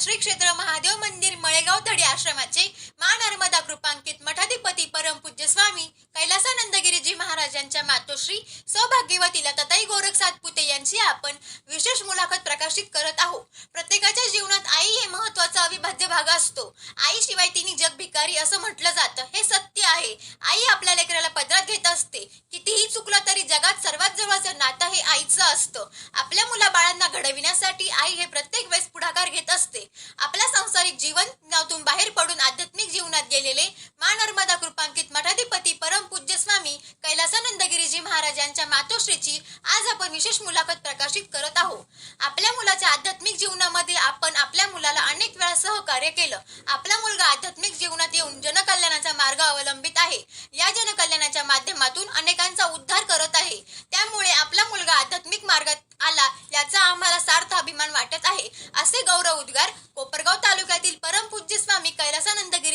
श्री क्षेत्र महादेव मंदिर मळेगाव तडी आश्रमाचे मा नर्मदा कृपांकित मठाधिपती परमपूज्य स्वामी कैलासानंदगिरीजी महाराजांच्या मातोश्री सौभाग्यवती लताताई गोरख सातपुते यांची आपण विशेष मुलाखत प्रकाशित करत आहोत. प्रत्येकाच्या जीवनात आई हे महत्त्वाचा अविभाज्य भाग असतो. आई शिवाय तिने जग भिकारी असं म्हटलं जातं. हे सत्य आहे. आई आपल्या लेकराला पदरात घेत असते. कितीही चुकलं तरी जगात सर्वात जवळचं नातं हे आईचं असतं. आपल्या मुलाबाळांना घडविण्यासाठी आई हे प्रत्येक वेळेस पुढाकार घेत असते आपल्या जीवन नातून बाहेर पडून आध्यात्मिक जीवनात गेलेले मा नर्मदा कृपांकित मठाधिपती परमपूज्य स्वामी कैलासानंदगिरीजी महाराजांच्या मातोश्रीची आज आपण विशेष मुलाखत प्रकाशित करत आहोत. आपल्या मुलाच्या आध्यात्मिक जीवनामध्ये आपण आपल्या मुलाला अनेक वेळा सहकार्य केलं. आपला मुलगा आध्यात्मिक जीवनात येऊन जनकल्याणाचा मार्ग अवलंबित आहे. या जनकल्याणाच्या माध्यमातून अनेकांचा उद्धार करत आहे. त्यामुळे आपला मुलगा आध्यात्मिक मार्गात आला याचा आम्हाला सार्थ वाटत आहे. असे गौरव उद्गार कोपरगाव तालुक्यातील परमपूज्य स्वामी कैलासानंदगिरीजी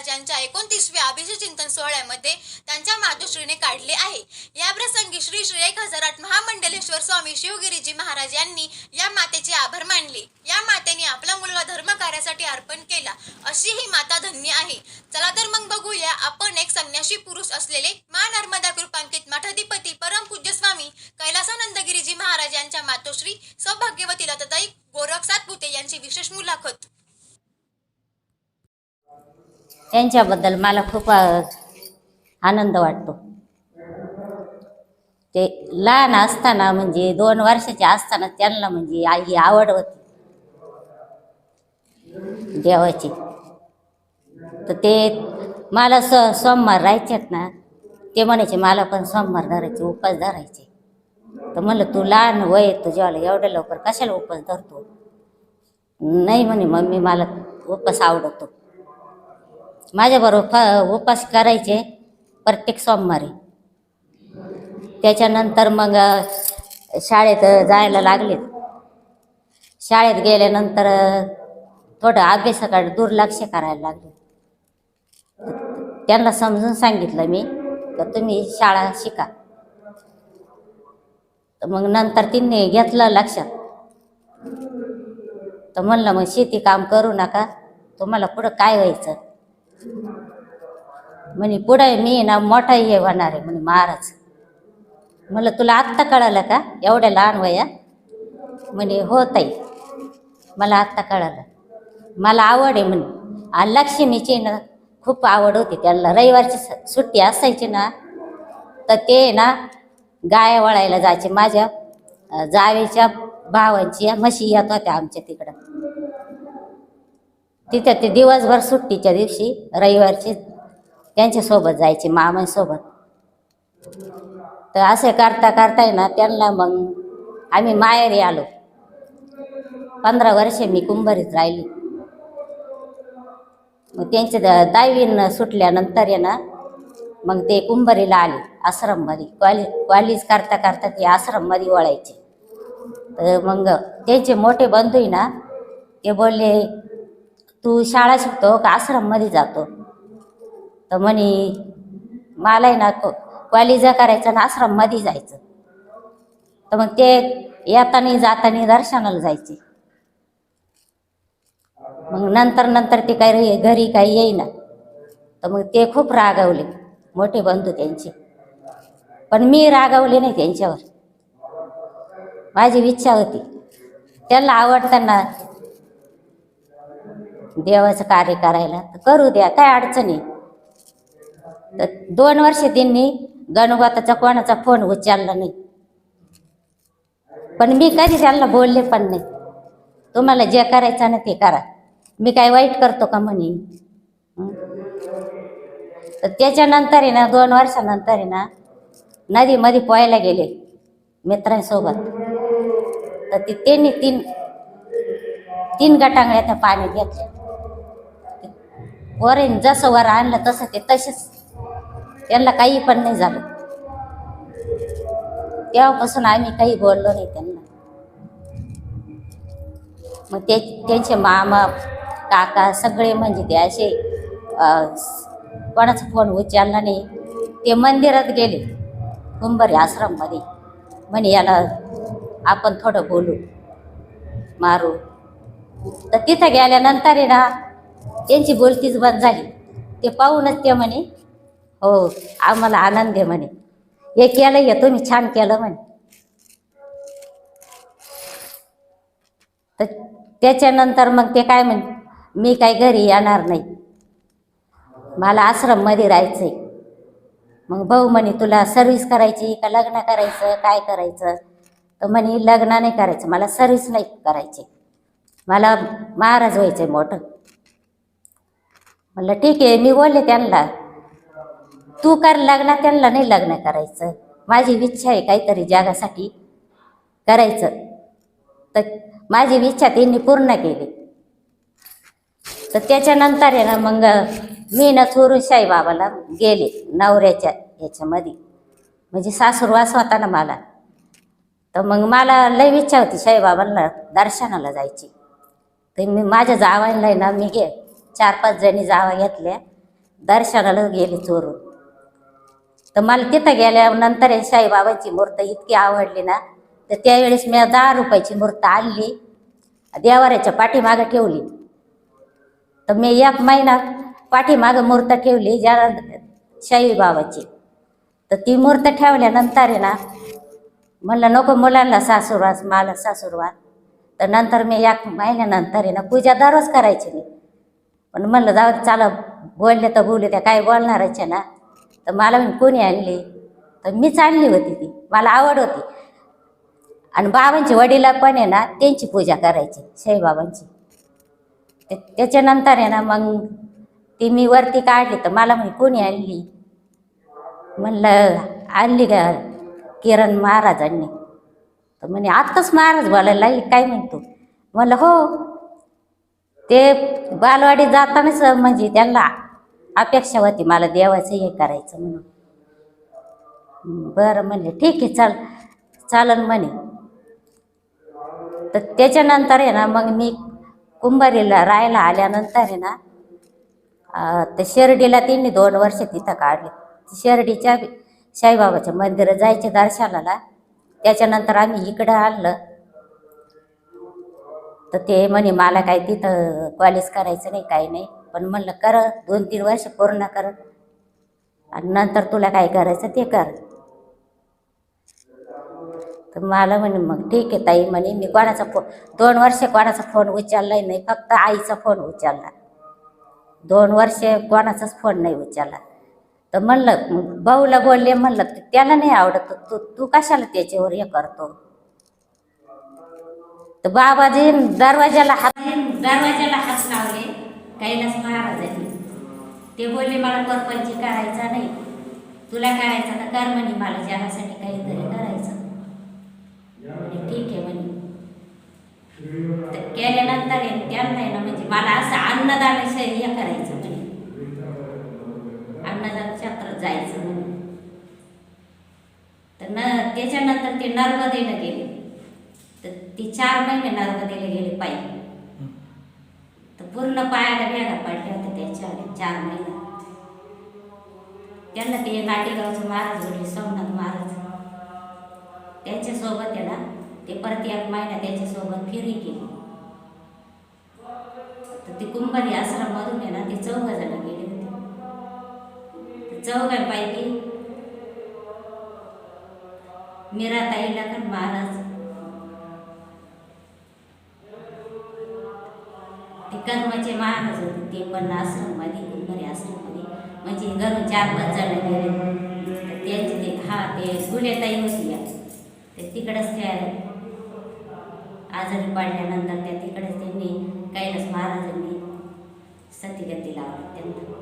महाराजांच्या एकोणतीसव्या अभिषेक चिंतन सोहळ्यामध्ये त्यांच्या मातोश्रीने काढले आहे. या प्रसंगी श्री श्री एक हजार आठ महामंडलेश्वर स्वामी शिवगिरीजी महाराज यांनी या मातेचे आभार मानले. या मातेने आपला मुलगा धर्म कार्यासाठी अर्पण केला अशी ही माता धन्य आहे. चला तर मग बघूया आपण एक संन्यासी पुरुष असलेले मा नर्मदा कृपांकित मठाधिपती परमपूज्य स्वामी कैलासानंदगिरीजी महाराज यांच्या मातोश्री सौभाग्यवती लताताई गोरख सातपुते यांची विशेष मुलाखत. त्यांच्याबद्दल मला खूप आनंद वाटतो. ते लहान असताना म्हणजे दोन वर्षाचे असताना त्यांना म्हणजे आई ही आवड होती. देवाची. तर ते मला स सोमवार राहायचेत ना ते म्हणायचे मला पण सोमवार धरायचे उपास धरायचे. तर म्हणलं तू लहान वय तुझ्यावाला एवढ्या लवकर कशाला उपास धरतो? नाही म्हणे मम्मी मला उपास आवडतो. माझ्याबरोबर फ उपास करायचे प्रत्येक सोमवारी. त्याच्यानंतर मग शाळेत जायला लागले शाळेत गेल्यानंतर थोडं अभ्यासाकडे दुर्लक्ष करायला लागले. त्यांना समजून सांगितलं मी तर तुम्ही शाळा शिका. तर मग नंतर तिने घेतलं लक्षात. तर म्हणलं मग शेती काम करू नका तुम्हाला पुढं काय व्हायचं? म्हणे पुढे मी ना मोठा हे होणार आहे म्हणे महाराज. म्हणलं तुला आत्ता कळालं का? एवढ्या लहान वया? म्हणे हो ताई मला आत्ता कळालं. मला आवड आहे म्हणे. आणि लक्ष्मीची ना खूप आवड होती. त्याला रविवारची सुट्टी असायची ना तर ते ना गाया वळायला जायचे. माझ्या जावेच्या भावांची या म्हशी येत होत्या आमच्या तिकडं. तिथं ते दिवसभर सुट्टीच्या दिवशी रविवारची त्यांच्यासोबत जायचे मामासोबत तर असे करता करता ना त्यांना मग आम्ही माहेरी आलो. पंधरा वर्षे मी कुंभारीत राहिली. मग त्यांचे द- सुटल्यानंतर आहे ना मग ते कुंभारीला आले आश्रममध्ये. क्वाली क्वालीज करता करता ते आश्रममध्ये वळायचे. तर मग त्यांचे मोठे बंधू आहे ना ते बोलले तू शाळा शिकतो का आश्रममध्ये जातो? तर म्हणे मला आहे ना कॉलेजा करायचं ना आश्रममध्ये जायचं. तर मग ते येताना जाताना दर्शनाला जायचे. मग नंतर नंतर ते काही घरी काही येईना. तर मग ते खूप रागावले मोठे बंधू त्यांचे. पण मी रागावले नाही त्यांच्यावर. माझी इच्छा होती. त्यांना आवडताना देवाचं कार्य करायला तर करू द्या काय अडचणी तर दोन वर्ष त्यांनी गणगोताचा कोणाचा फोन उचलला नाही. पण मी कधी त्यांना बोलले पण नाही. तुम्हाला जे करायचं ना ते करा. मी काय वाईट करतो का म्हणे? तर त्याच्यानंतर आहे ना दोन वर्षानंतर आहे ना नदीमध्ये पोहायला गेले मित्रांसोबत. तर ते त्यांनी तीन तीन गटांगळ्या त्या पाण्यात घेतल्या वरेन जसं वर आणलं तसं ते तसेच. त्यांना काही पण नाही झालं. तेव्हापासून आम्ही काही बोललो नाही त्यांना. मग ते त्यांचे मामा काका सगळे म्हणजे ते असे कोणाचा फोन उचलला नाही. ते मंदिरात गेले. कुंभारी आश्रममध्ये. म्हणे याला आपण थोडं बोलू. मारू. तर तिथं गेल्यानंतर आहे ना त्यांची बोलतीच बंद झाली. ते पाहूनच ते म्हणे हो आम्हाला आनंद आहे म्हणे. हे केलं हे तुम्ही छान केलं म्हणे. तर त्याच्यानंतर मग ते काय म्हणे मी काय घरी येणार नाही. मला आश्रममध्ये राहायचं आहे मग भाऊ म्हणे तुला सर्व्हिस करायची का लग्न करायचं? काय करायचं? तर म्हणे लग्न नाही करायचं. मला सर्व्हिस नाही करायची मला महाराज व्हायचं आहे मोठं. म्हणलं ठीक आहे मी बोलले त्यांना. तू कर लग्न त्यांना नाही लग्न करायचं. माझी इच्छा आहे काहीतरी जगासाठी करायचं. तर माझी इच्छा त्यांनी पूर्ण केली. तर त्याच्यानंतर आहे ना मग मी ना चोरून साईबाबाला गेले नवऱ्याच्या ह्याच्यामध्ये. म्हणजे सासूरवास होता ना मला. तर मग मला लई इच्छा होती साईबाबांना दर्शनाला जायची. तर मी माझ्या जावांना आहे ना मी गे चार पाच जणी जावा घेतल्या. दर्शनाला गेले चोरून. तर मला तिथं गेल्यानंतर आहे साईबाबांची मूर्त इतकी आवडली ना तर त्यावेळेस मी दहा रुपयाची मूर्त आणली. देवाऱ्याच्या पाठीमागं ठेवली. तर मी एक महिना पाठीमागं मूर्त ठेवली ज्या साईबाबाची. तर ती मूर्त ठेवल्यानंतर आहे ना म्हणलं नको मुलांना सासूरवास मला सासूरवास. तर नंतर मी एक महिन्यानंतर आहे ना पूजा दररोज करायची मी. पण म्हणलं जाऊ चाल बोलले तर बोलू त्या काय बोलणारच ना तर मला म्हणे कोणी आणली? तर मीच आणली होती ती मला आवड होती. आणि बाबांची वडीला पण आहे ना त्यांची पूजा करायची साईबाबांची ते त्याच्यानंतर आहे ना मग ती मी वरती काढली तर मला म्हणे कोणी आणली? म्हणलं आणली का किरण महाराजांनी? तर म्हणे आत्ताच महाराज बोलायला लागली काय म्हणतो? म्हणलं हो ते बालवाडी जातानाच म्हणजे त्यांना अपेक्षा होती मला देवाचं हे करायचं म्हणून. बरं म्हणले ठीक आहे चाल चालन म्हणे. तर त्याच्यानंतर आहे ना मग मी कुंभारीला राहायला आल्यानंतर आहे ना तर शिर्डीला त्यांनी दोन वर्ष तिथं काढले. शिर्डीच्या साईबाबाच्या मंदिरात जायचे दर्शनाला त्याच्यानंतर आम्ही इकडं आणलं. तर ते म्हणे मला काय तिथं कॉलेज करायचं नाही काही नाही. पण म्हणलं कर दोन तीन वर्ष पूर्ण कर आणि नंतर तुला काय करायचं ते कर. तर मला म्हणे मग ठीक आहे ताई म्हणे मी कोणाचा फोन दोन वर्ष कोणाचा फोन उचललाही नाही फक्त आईचा फोन उचलला. दोन वर्ष कोणाचाच फोन नाही उचलला. तर म्हणलं मग भाऊला बोलले म्हणलं त्याला नाही आवडत तू तू कशाला त्याच्यावर हे करतो? तर बाबाजी दरवाजाला हात दरवाजाला हात लावले. कैलास महाराजांनी ते बोलले मला परपंची करायचा नाही. तुला करायचा तर कर म्हणे मला जगासाठी काहीतरी करायचं. ठीक आहे म्हणे. तर केल्यानंतर त्यांना ना म्हणजे मला असं अन्नदान हे करायचं म्हणे. अन्नदान क्षेत्रात जायचं म्हणे. तर न त्याच्यानंतर ते नर्मदेला गेले. तर ती चार महिने नर्मदेला गेले पायी. तर पूर्ण पायाला वेगा पडल्या होत्या त्याच्या चार महिने. त्यांना ते नाटेगावचे महाराज वडील सोमनाथ महाराज. त्यांच्यासोबत ना ते परत एक महिना त्याच्यासोबत फेरी केली तर ते कुंभारी आश्रममधून आहे ना ते चौघ जण गेले होते. चौघांपैकी मीराताई लखन महाराज ते कर्माचे महाराज होते. ते पण आश्रममध्ये गुरुवारी आश्रममध्ये. म्हणजे घरून चार पाच जण गेले. तर त्यांचे ते हा ते गुलेताई होती या. ते तिकडंच त्या आजारी पडल्यानंतर त्या तिकडेच त्यांनी कैलास महाराजांनी सतीगती लावली त्यांना.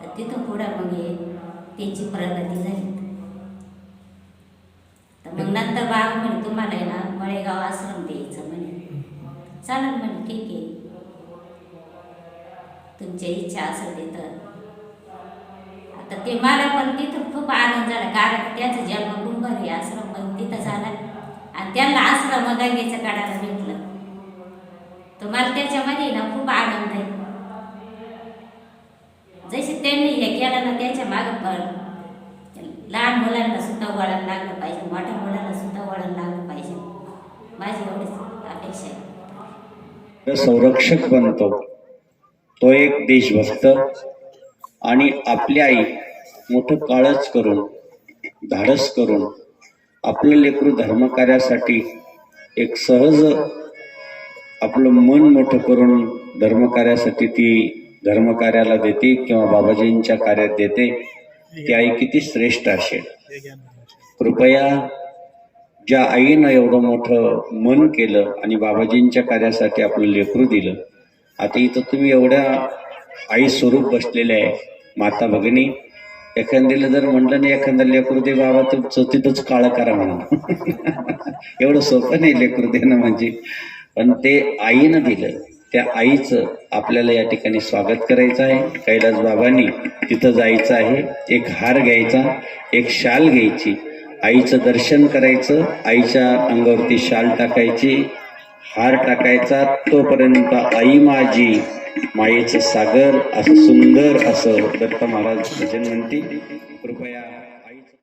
तर तिथून पुढं मग हे त्यांची प्रगती झाली. तर मग नंतर बाग म्हणे तुम्हाला आहे ना मळेगाव आश्रम द्यायचं म्हणे. चालेल म्हणे ठीक आहे. तुमची इच्छा असेल तिथं. आता ते मला पण तिथं खूप आनंद झाला कारण त्याचा जन्म कुंभारी आश्रम पण तिथं झाला. आणि त्यांना आश्रम गंगेच्या काढायला भेटलं. तर मला त्याच्यामध्ये ना खूप आनंद आहे. जसे त्यांनी हे केलं ना त्याच्या मागं पण लहान मुलांना सुद्धा वळण लागलं पाहिजे मोठ्या मुलांना सुद्धा वळण लागलं पाहिजे. माझी एवढीच अपेक्षा आहे. संरक्षक बनतो. तो एक देशभक्त आणि आपली आई मोठं काळच करून धाडस करून आपलं लेकरू धर्मकार्यासाठी एक सहज आपलं मन मोठं करून धर्मकार्यासाठी ती धर्मकार्याला देते किंवा बाबाजींच्या कार्यात देते ती आई किती श्रेष्ठ असेल. कृपया ज्या आईनं एवढं मोठं मन केलं आणि बाबाजींच्या कार्यासाठी आपलं लेकरू दिलं आता इथं तुम्ही एवढ्या आई स्वरूप बसलेल्या आहे माता भगिनी. एखाद्याला जर म्हणलं नाही एखाद्या लेकृदे बाबा तुमचं तिथंच काळ करा म्हणा एवढं सोपं नाही लेकरू देणं म्हणजे. पण ते आईनं दिलं त्या आईचं आपल्याला या ठिकाणी स्वागत करायचं आहे. कैलास बाबांनी तिथं जायचं आहे. एक हार घ्यायचा एक शाल घ्यायची. आईचं दर्शन करायचं आईच्या अंगावरती शाल टाकायची. हार टाकायचा तोपर्यंत आई माझी मायेचं सागर असं सुंदर असं दत्त महाराज भजन म्हणते कृपया